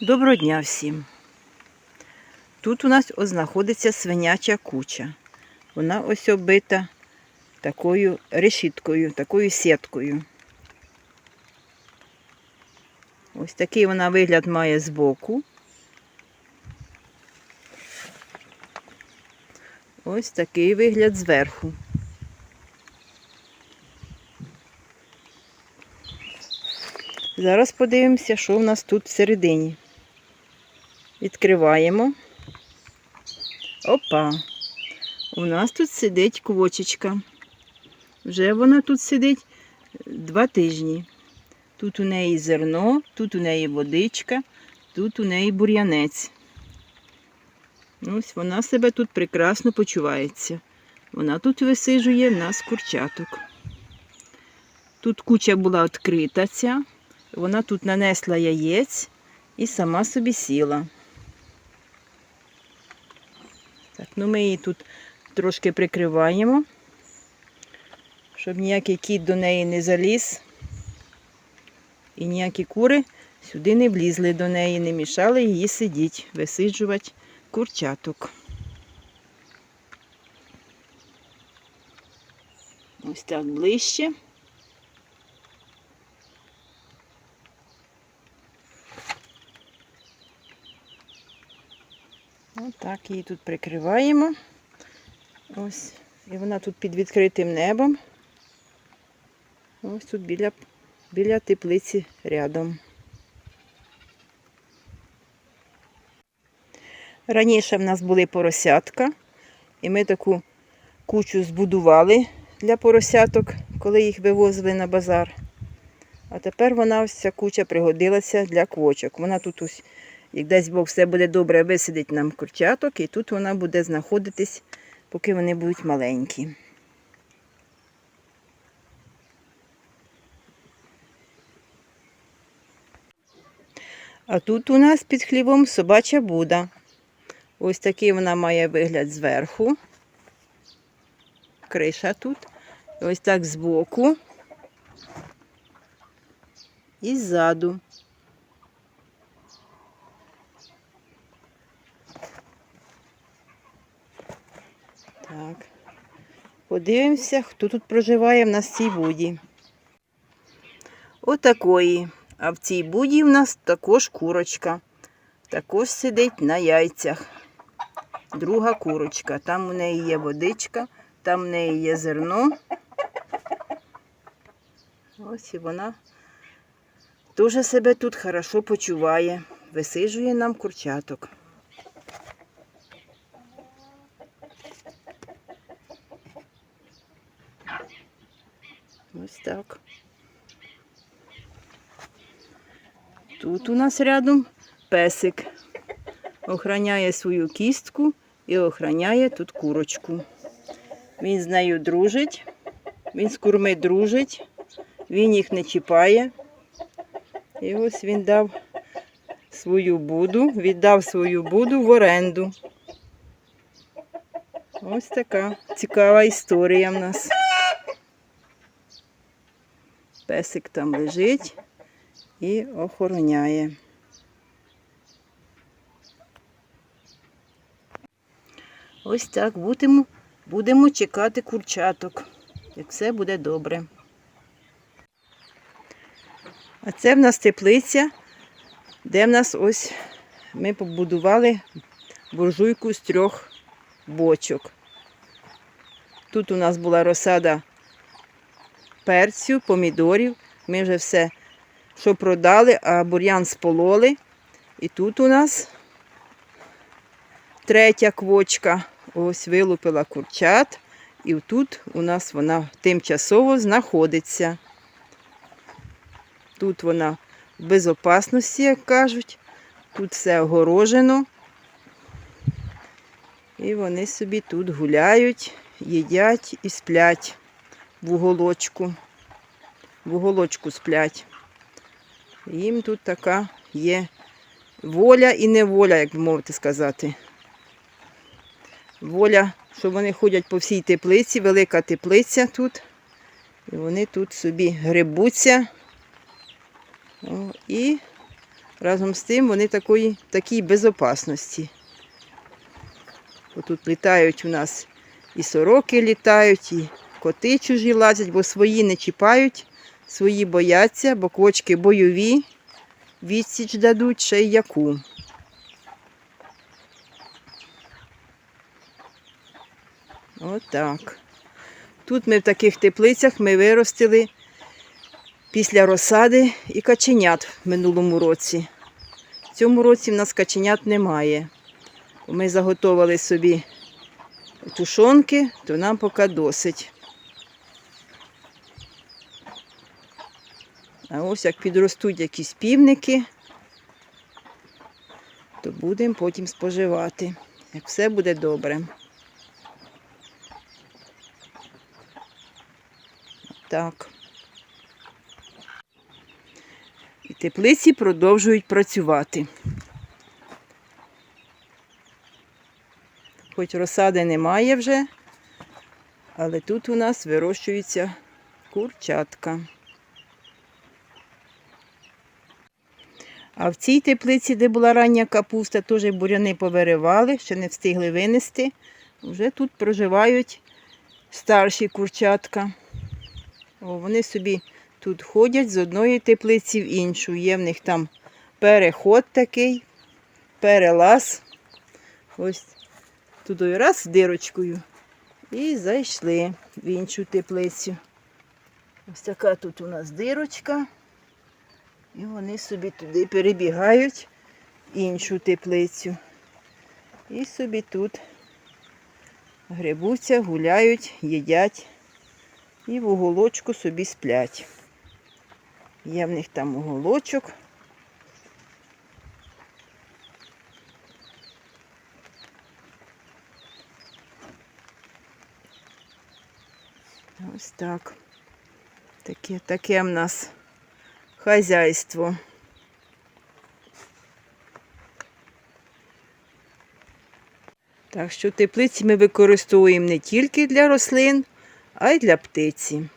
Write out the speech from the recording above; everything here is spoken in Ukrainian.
Доброго дня всім. Тут у нас знаходиться свиняча куча. Вона ось оббита такою решіткою, такою сіткою. Ось такий вона вигляд має збоку. Ось такий вигляд зверху. Зараз подивимося, що в нас тут всередині. Відкриваємо. Опа! У нас тут сидить квочечка. Вже вона тут сидить два тижні. Тут у неї зерно, тут у неї водичка, тут у неї бур'янець. Ось вона себе тут прекрасно почувається. Вона тут висижує нас курчаток. Тут куча була відкрита ця. Вона тут нанесла яєць і сама собі сіла. Так, ну ми її тут трошки прикриваємо, щоб ніякий кіт до неї не заліз. І ніякі кури сюди не влізли до неї, не мішали її сидіти, висиджувати курчаток. Ось так ближче. Отак її тут прикриваємо. Ось. І вона тут під відкритим небом. Ось тут біля, біля теплиці рядом. Раніше в нас були поросятка, і ми таку кучу збудували для поросяток, коли їх вивозили на базар. А тепер вона ось ця куча пригодилася для квочок. Вона тут ось, як дасть Бог, все буде добре, висидить нам курчаток, і тут вона буде знаходитись, поки вони будуть маленькі. А тут у нас під хлівом собача буда. Ось такий вона має вигляд зверху. Криша тут. Ось так збоку. І ззаду. Так. Подивимося, хто тут проживає в нас в цій буді. Отакої. А в цій буді в нас також курочка. Також сидить на яйцях. Друга курочка. Там у неї є водичка, там в неї є зерно. Ось і вона теж себе тут хорошо почуває. Висижує нам курчаток. Ось так. Тут у нас рядом песик. Охраняє свою кістку і охраняє тут курочку. Він з нею дружить, він з курми дружить, він їх не чіпає. І ось він дав свою буду, віддав свою буду в оренду. Ось така цікава історія в нас. Песик там лежить і охороняє. Ось так будемо, будемо чекати курчаток, як все буде добре. А це в нас теплиця, де в нас ось ми побудували буржуйку з трьох бочок. Тут у нас була розсада перцю, помідорів. Ми вже все, що продали, а бур'ян спололи. І тут у нас третя квочка. Ось вилупила курчат. І тут у нас вона тимчасово знаходиться. Тут вона в безопасності, як кажуть. Тут все огорожено. І вони собі тут гуляють, їдять і сплять в уголочку. В уголочку сплять. Їм тут така є воля і неволя, як би мовити сказати. Воля, що вони ходять по всій теплиці, велика теплиця тут. І вони тут собі грибуться О, і Разом з тим вони такої, такій безопасності. Отут літають у нас і сороки літають, і коти чужі лазять, бо свої не чіпають, свої бояться, бо квочки бойові, відсіч дадуть ще й яку. Отак. Тут ми в таких теплицях ми виростили після розсади і каченят в минулому році. В цьому році в нас каченят немає. Ми заготовили собі тушонки, то нам поки досить. А ось як підростуть якісь півники, то будемо потім споживати. Як все буде добре. Так. І теплиці продовжують працювати. Хоч розсади немає вже, але тут у нас вирощується курчатка. А в цій теплиці, де була рання капуста, теж буряни повиривали, ще не встигли винести. Вже тут проживають старші курчатка. О, вони собі тут ходять з одної теплиці в іншу. Є в них там переход такий, перелаз. Ось туди раз дирочкою. І зайшли в іншу теплицю. Ось така тут у нас дирочка. І вони собі туди перебігають іншу теплицю. І собі тут грибуться, гуляють, їдять і в уголочку собі сплять. Є в них там уголочок. Ось так. Таке, таке в нас хазяйство. Так що теплиці ми використовуємо не тільки для рослин, а й для птиці.